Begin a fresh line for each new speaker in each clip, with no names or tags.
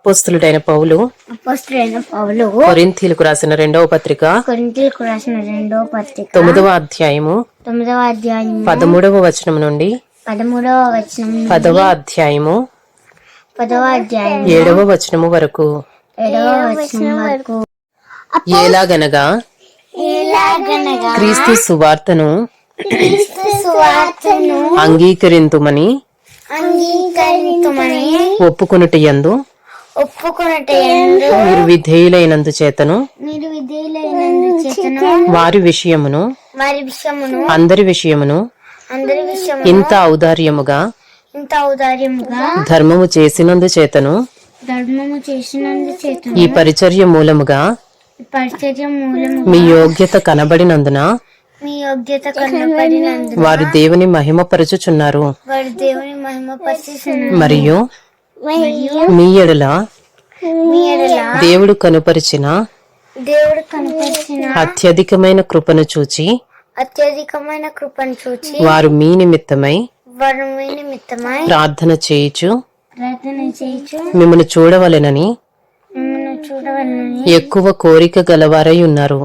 అపోస్తులుడైన పౌలు
అపోస్తులైన పౌలు
కొరింథీలకు రాసిన రెండవ పత్రిక
కొరింథీయులకు రాసిన రెండవ పత్రిక
తొమ్మిదవ అధ్యాయము
తొమ్మిదవ అధ్యాయం
పదమూడవ వచనం నుండి
పదమూడవ వచనం
పదవ అధ్యాయము
పదవ అధ్యాయం
ఏడవ వచనము వరకు.
ఏడవ వచనం వరకు.
ఎలాగనగా
ఎలాగనగా
క్రీస్తు సువార్తను
క్రీస్తు సువార్తను
అంగీకరింతుమని
అంగీకరించమని
ఒప్పుకొనుట యందు
ఒప్పుకున్నట్టు ఎందు
మీరు విధేయులైనందు చేతను వారి విషయమును
వారి విషయమును
అందరి విషయమును
అందరి విషయము
ఇంత ఔదార్యముగా
ఇంత ఔదార్యముగా
ధర్మము చేసినందు చేతను
ధర్మము చేసినందు చేతను.
ఈ పరిచర్య మూలముగా
పరిచర్య మూలము
మీ యోగ్యత కనబడినందున
మీ యోగ్యత కనబడినందు
వారు దేవుని మహిమపరచుచున్నారు.
వారు దేవుని మహిమ పరిచిస్తున్నారు
మరియు
మరియు
మీ ఎడల? దేవుడు కనుపరిచిన
దేవుడు కనపరిచిన
అత్యధికమైన కృపను చూచి
అత్యధికమైన కృపను చూచి
వారు మీ నిమిత్తమై
వారు మీ నిమిత్తమై
ప్రార్థన చేయుచు
ప్రార్థన చేయించు
మిమ్మల్ని చూడవలెనని ఎక్కువ కోరిక గలవారై ఉన్నారు.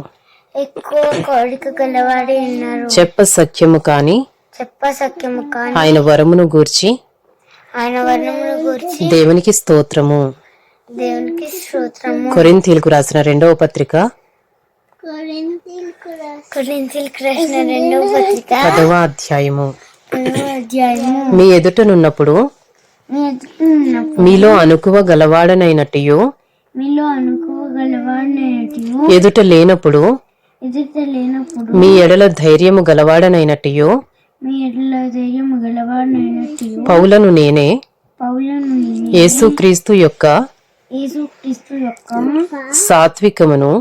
ఎక్కువ కోరిక గలవాడే ఉన్నారు.
చెప్ప సఖ్యము కాని
చెప్ప సఖ్యము కాని
ఆయన వరమును గూర్చి
ఆయన గురించి
దేవునికి స్తోత్రము.
దేవునికి స్తోత్రము.
కొరింథీలకు రాసిన రెండవ పత్రిక.
కొరింథీయులకు రాసిన రెండవ పత్రిక.
పదవ అధ్యాయము. మీ ఎదుటనున్నప్పుడు
మీ ఎదుగుతున్నప్పుడు
మీలో అనుకువ గలవాడనైనట్టు
మీలో
ఎదుట లేనప్పుడు
ఎదుట లేనప్పుడు
మీ ఎడల ధైర్యము గలవాడనైనట్టు
మీ ఎడల ధైర్యం గలవాడినట్టు
పౌలను నేనే
పౌలను నేను
యేసుక్రీస్తు యొక్క
యేసుక్రీస్తు యొక్క
సాత్వికమును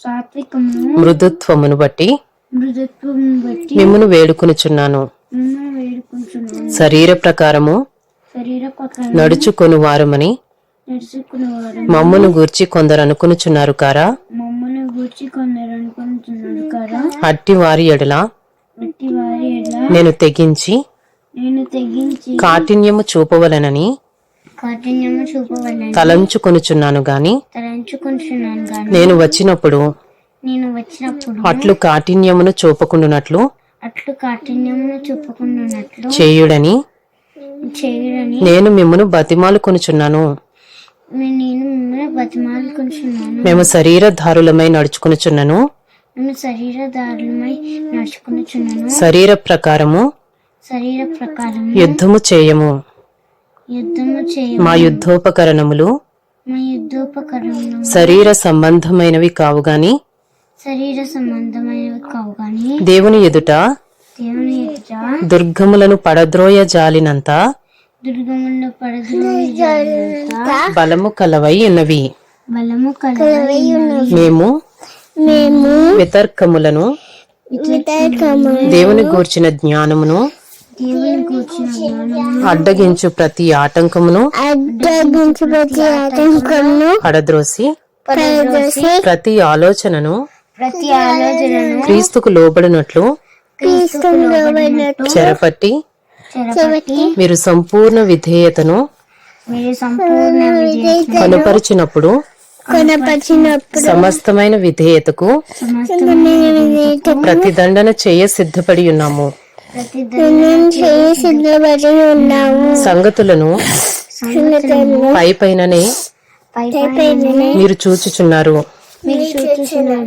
సాత్వికమును
మృదుత్వమును బట్టి
మృదుత్వం బట్టి
మిమ్మును వేడుకొనుచున్నాను. శరీర ప్రకారము నడుచుకొని వారమని మమ్మను గూర్చి కొందరు అనుకునుచున్నారు కారా? అట్టి వారి ఎడల నేను తెగించి
నేను తెగించి
కాఠిన్యము చూపవలనని
కాఠిన్యము
తలంచుకొనుచున్నాను గాని నేను వచ్చినప్పుడు
నేను వచ్చినప్పుడు
అట్లు కాఠిన్యమును చూపకుండునట్లు
అట్లు కాఠిన్యమును చూపుకున్నట్లు
చేయుడని
చేయడని
నేను మిమ్మను బతిమాలు కొనుచున్నాను.
నేను మిమ్మల్ని బతిమాలుకుంటున్నాను
మేము శరీరధారులమై నడుచుకొనుచున్నను.
మేము శరీరదారులమై నడుచుకునిచున్నాను.
శరీర ప్రకారము
శరీర ప్రకారం
యుద్ధము చేయము.
యుద్ధము చేయ
మా యుద్ధోపకరణములు
మా యుద్ధోపకరణం
శరీర సంబంధమైనవి కావు గాని
శరీర సంబంధమైనవి కావు కానీ
దేవుని ఎదుట
దేవుని ఎదుట
దుర్గములను పడద్రోయ జాలినంత
దుర్గములో పడద్రోయి జాగ్రత్త
బలము కలవై ఉన్నవి.
బలము కలవై
మేము
మేము
వితర్కములను దేవుని గూర్చిన జ్ఞానమును అడ్డగించు ప్రతి ఆటంకమును
అడ్డగించు ప్రతి ఆటంకమును
పడద్రోసి ప్రతి ఆలోచనను
ప్రతి ఆలోచనను
క్రీస్తుకు లోబడినట్లు
క్రీస్తులో
చెరపట్టి
చెరపట్టి
మీరు సంపూర్ణ విధేయతను కనుపరిచినప్పుడు సమస్తమైన విధేయతకు ప్రతిదండన చేయి సిద్ధపడి ఉన్నాము. సంగతులను పై పైననే మీరు చూచుచున్నారు.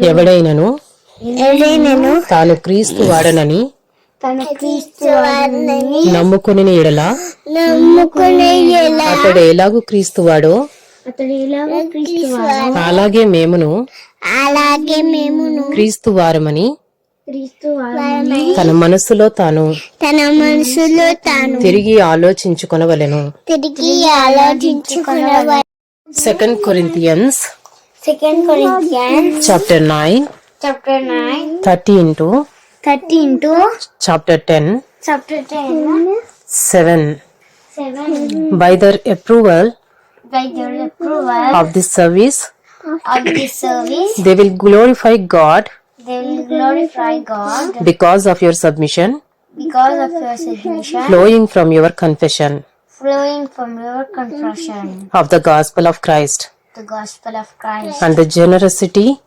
ఎవడైనను
ఎవరైనాను
తాను క్రీస్తు వాడనని నమ్ముకుని ఎడల అతడు ఎలాగూ క్రీస్తు వాడో?
అతడు ఇలాగ క్రీస్తు వారు
అలాగే మేమును
అలాగే మేమును
క్రీస్తు వారమని తన మనస్సులో తాను
తన మనసులో తాను
తిరిగి ఆలోచించుకొనవలెను.
తిరిగి ఆలోచించుకున్న
second Corinthians
second Corinthians
chapter nine
chapter nine
thirty into
thirty into
chapter ten
chapter ten
seven
seven
by their approval
by the approval
of this service
of this service
they will glorify god
they will glorify God.
Because of your submission.
Because of your submission.
Flowing from your confession.
Flowing from your confession,
of the gospel of Christ.
The gospel of Christ,
and the generosity.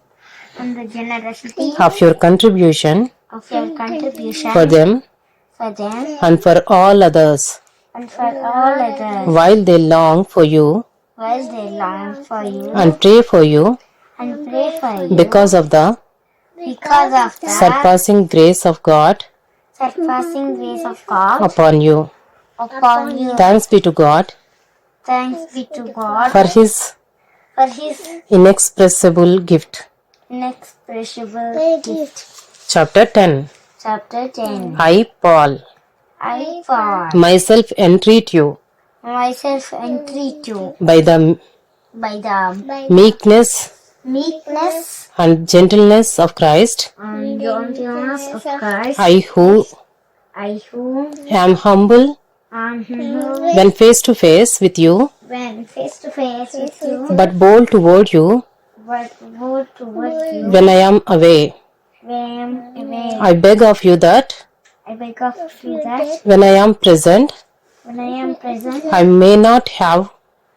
And the generosity.
Of your contribution.
Of your contribution.
For them.
For them.
And for all others.
And for all others,
while they long for you.
While they long for you.
And pray for you.
And pray for you.
Because of the
because of the
surpassing grace of God
surpassing grace of God
upon you.
upon you.
Thanks be to God
Thanks be to God
for his
for His
inexpressible gift.
inexpressible gift.
Chapter 10
Chapter 10
I, Paul,
I, for
myself entreat you
myself entreat you
by the
by the
meekness
meekness.
And gentleness of Christ,
and gentleness of Christ,
I who?
I who?
Am humble.
Am humble.
When face to face with you,
when face to face with you,
but bold toward you.
But go toward you.
When I am away.
when I am away.
I beg of you that.
I beg of you that.
When I am present,
when I am present,
I may not have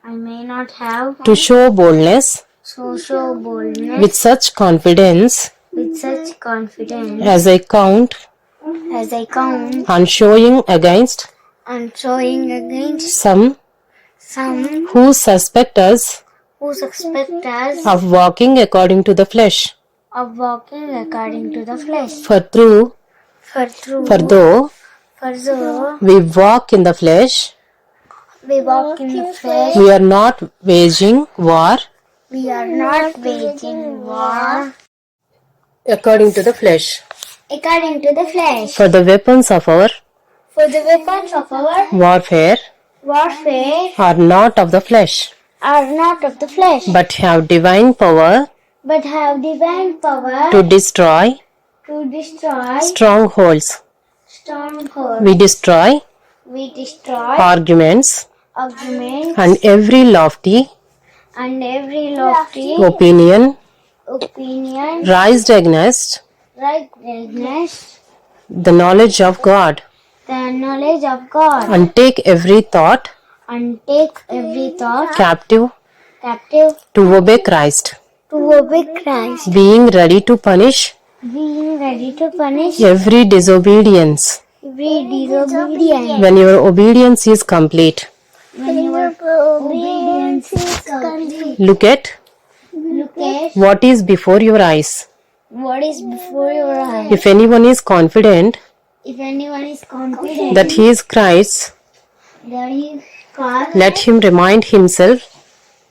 I may not have
to show boldness
so show boldness
with such confidence?
with such confidence.
As I count?
As I count.
On showing against?
And showing against
some.
some
who suspect us?
who suspect us
of walking according to the flesh.
of walking according to the flesh.
For through,
For through
for though.
For so
we walk in the flesh,
we walk in the flesh,
we are not waging war
we are not waging war
according to the flesh.
according to the flesh.
For the weapons of our
For the weapons of our
warfare
warfare
are not of the flesh,
are not of the flesh,
but have divine power
but have divine power
to destroy
to destroy
strongholds.
strongholds.
We destroy
We destroy
arguments
arguments
and every lofty
and every lofty
opinion.
Opinion.
Raised against
right against
the knowledge of God.
The knowledge of God.
And take every thought
and take every thought
captive
captive
to obey Christ,
to obey Christ,
being ready to punish
being ready to punish
every disobedience.
every disobedience.
When your obedience is complete.
when your obedience is complete.
Look at
Look at
what is before your eyes.
what is before your eyes.
If anyone is confident
If anyone is confident
that he is Christ,
that he is God,
let him remind himself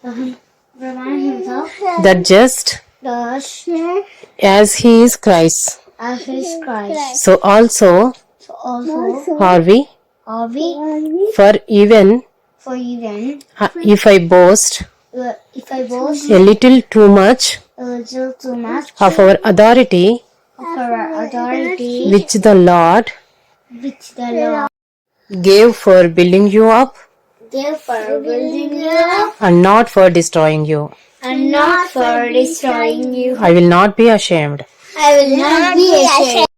remind himself
that just
thus
as he is Christ,
as his Christ.
so also
So also
are we.
are we
For even
for even
uh, if I boast
uh, if I boast
a little too much
a little too much
of our authority
of our authority
which the Lord
which the Lord
gave for building you up
gave for building you up
and not for destroying you.
and not for destroying you.
I will not be ashamed.
I will not be ashamed.